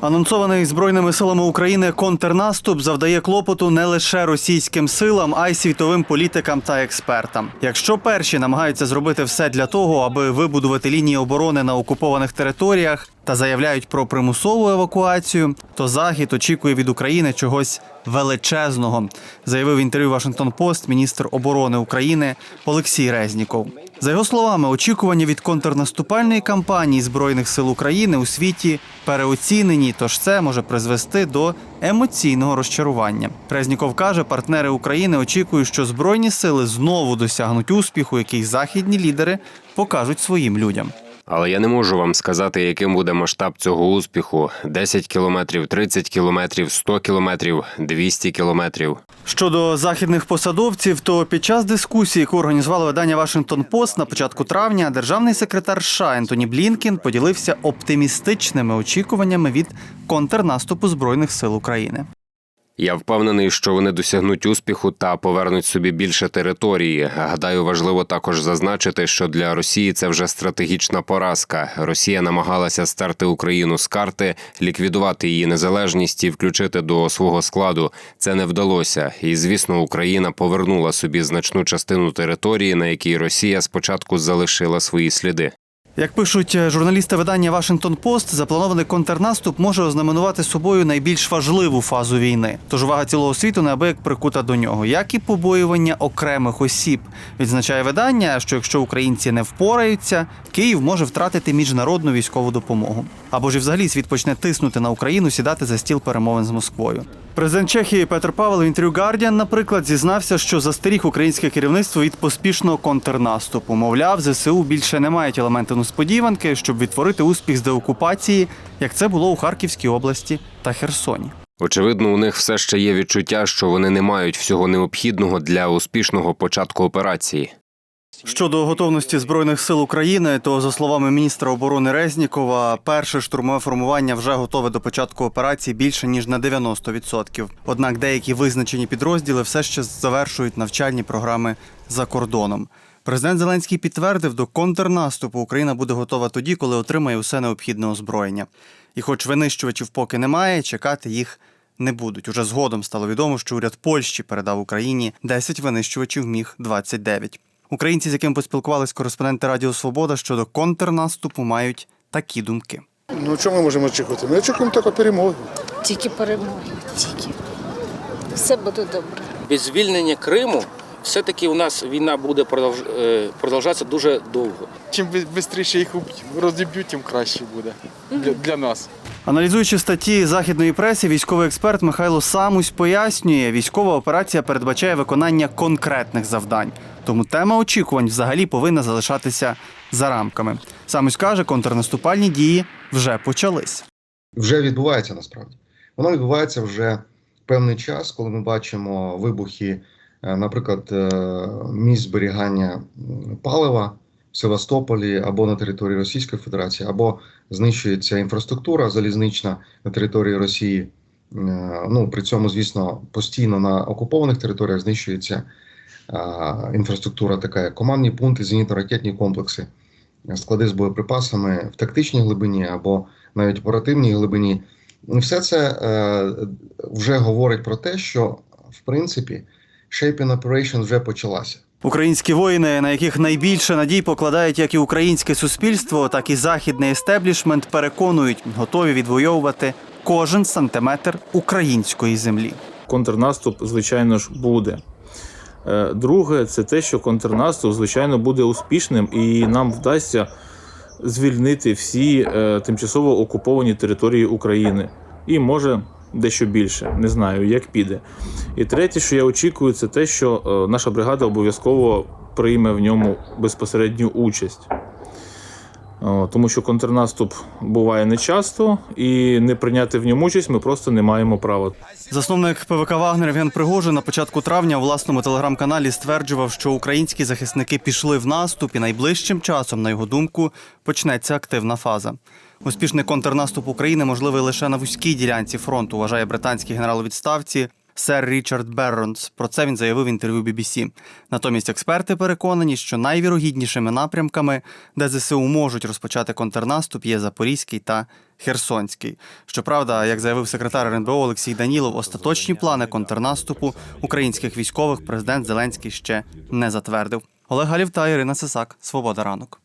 Анонсований збройними силами України контрнаступ завдає клопоту не лише російським силам, а й світовим політикам та експертам. Якщо перші намагаються зробити все для того, аби вибудувати лінії оборони на окупованих територіях та заявляють про примусову евакуацію, то захід очікує від України чогось величезного, заявив в інтерв'ю Вашингтон Пост міністр оборони України Олексій Резніков. За його словами, очікування від контрнаступальної кампанії збройних сил України у світі переоцінені, тож це може призвести до емоційного розчарування. Резніков каже, партнери України очікують, що збройні сили знову досягнуть успіху, який західні лідери покажуть своїм людям. Але я не можу вам сказати, яким буде масштаб цього успіху: 10 кілометрів, 30 кілометрів, 100 кілометрів, 200 кілометрів. Щодо західних посадовців, то під час дискусії, яку організувало видання Вашингтон Пост на початку травня, державний секретар США Ентоні Блінкен поділився оптимістичними очікуваннями від контрнаступу збройних сил України. Я впевнений, що вони досягнуть успіху та повернуть собі більше території. Гадаю, важливо також зазначити, що для Росії це вже стратегічна поразка. Росія намагалася стерти Україну з карти, ліквідувати її незалежність і включити до свого складу. Це не вдалося. І звісно, Україна повернула собі значну частину території, на якій Росія спочатку залишила свої сліди. Як пишуть е, журналісти видання Вашингтон Пост, запланований контрнаступ може ознаменувати собою найбільш важливу фазу війни. Тож увага цілого світу неабияк прикута до нього, як і побоювання окремих осіб. Відзначає видання, що якщо українці не впораються, Київ може втратити міжнародну військову допомогу. Або ж і взагалі світ почне тиснути на Україну, сідати за стіл перемовин з Москвою. Президент Чехії Петр Павел в інтерв'ю Guardian, наприклад, зізнався, що застеріг українське керівництво від поспішного контрнаступу. Мовляв, ЗСУ більше не мають елементу несподіванки, щоб відтворити успіх з деокупації, як це було у Харківській області та Херсоні. Очевидно, у них все ще є відчуття, що вони не мають всього необхідного для успішного початку операції. Щодо готовності збройних сил України, то за словами міністра оборони Резнікова, перше штурмове формування вже готове до початку операції більше ніж на 90%. Однак деякі визначені підрозділи все ще завершують навчальні програми за кордоном. Президент Зеленський підтвердив, до контрнаступу Україна буде готова тоді, коли отримає усе необхідне озброєння. І, хоч винищувачів поки немає, чекати їх не будуть. Уже згодом стало відомо, що уряд Польщі передав Україні 10 винищувачів міг 29 Українці, з якими поспілкувались кореспонденти Радіо Свобода щодо контрнаступу, мають такі думки. Ну що ми можемо очікувати? Ми очікуємо тільки перемоги. Тільки перемоги, тільки. Все буде добре. Без звільнення Криму все-таки у нас війна буде продовж... е, продовжатися дуже довго. Чим швидше їх розіб'ють, тим краще буде для, для нас. Аналізуючи статті західної преси, військовий експерт Михайло Самусь пояснює, військова операція передбачає виконання конкретних завдань. Тому тема очікувань взагалі повинна залишатися за рамками. Самусь каже, контрнаступальні дії вже почались. вже відбувається насправді. Воно відбувається вже певний час, коли ми бачимо вибухи, е, наприклад, е, місць зберігання палива Севастополі або на території Російської Федерації, або знищується інфраструктура залізнична на території Росії. Е, Ну при цьому, звісно, постійно на окупованих територіях знищується е, інфраструктура, така як командні пункти, зенітно-ракетні комплекси, склади з боєприпасами в тактичній глибині або навіть оперативній глибині. Все це е, вже говорить про те, що в принципі Shaping Operation вже почалася. Українські воїни, на яких найбільше надій покладають як і українське суспільство, так і західний естеблішмент, переконують, готові відвоювати кожен сантиметр української землі. контрнаступ, звичайно ж, буде. Е, Друге, це те, що контрнаступ, звичайно, буде успішним, і нам вдасться звільнити всі е, тимчасово окуповані території України. І може дещо більше, не знаю, як піде. І третє, що я очікую, це те, що е, наша бригада обов'язково прийме в ньому безпосередню участь. Тому що контрнаступ буває нечасто, і не прийняти в ньому участь ми просто не маємо права. Засновник ПВК Вагнер Євген Пригожин на початку травня у власному телеграм-каналі стверджував, що українські захисники пішли в наступ, і найближчим часом, на його думку, почнеться активна фаза. Успішний контрнаступ України можливий лише на вузькій ділянці фронту, вважає британський генерал у відставці сер Річард Берронс. Про це він заявив в інтерв'ю BBC. Натомість експерти переконані, що найвірогіднішими напрямками, де ЗСУ можуть розпочати контрнаступ, є Запорізький та Херсонський. Щоправда, як заявив секретар РНБО Олексій Данілов, остаточні плани контрнаступу українських військових президент Зеленський ще не затвердив. Олег Галів та Ірина Сисак. Свобода ранок.